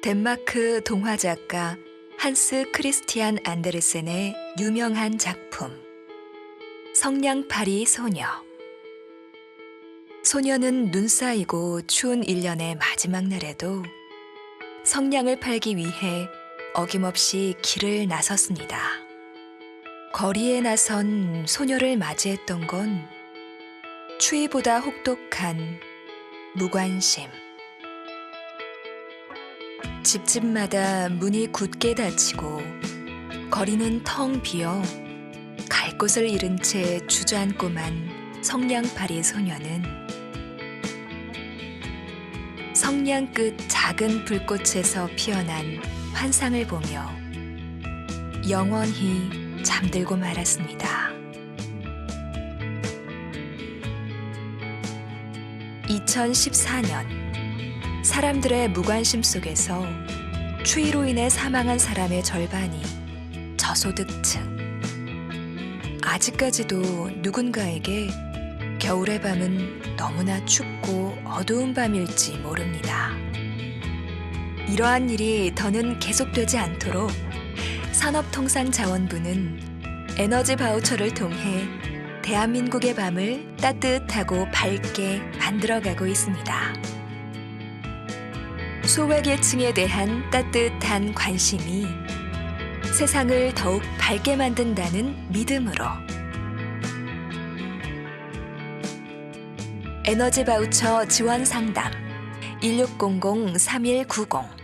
덴마크 동화 작가 한스 크리스티안 안데르센의 유명한 작품 성냥팔이 소녀 소녀는 눈 쌓이고 추운 일년의 마지막 날에도 성냥을 팔기 위해 어김없이 길을 나섰습니다. 거리에 나선 소녀를 맞이했던 건 추위보다 혹독한 무관심. 집집마다 문이 굳게 닫히고 거리는 텅 비어 갈 곳을 잃은 채 주저앉고만 성냥팔이 소녀는 성냥 끝 작은 불꽃에서 피어난 환상을 보며 영원히 잠들고 말았습니다. 2014년 사람들의 무관심 속에서 추위로 인해 사망한 사람의 절반이 저소득층. 아직까지도 누군가에게 겨울의 밤은 너무나 춥고 어두운 밤일지 모릅니다. 이러한 일이 더는 계속되지 않도록 산업통상자원부는 에너지 바우처를 통해 대한민국의 밤을 따뜻하고 밝게 만들어가고 있습니다. 소외계층에 대한 따뜻한 관심이 세상을 더욱 밝게 만든다는 믿음으로 에너지 바우처 지원 상담 1600-3190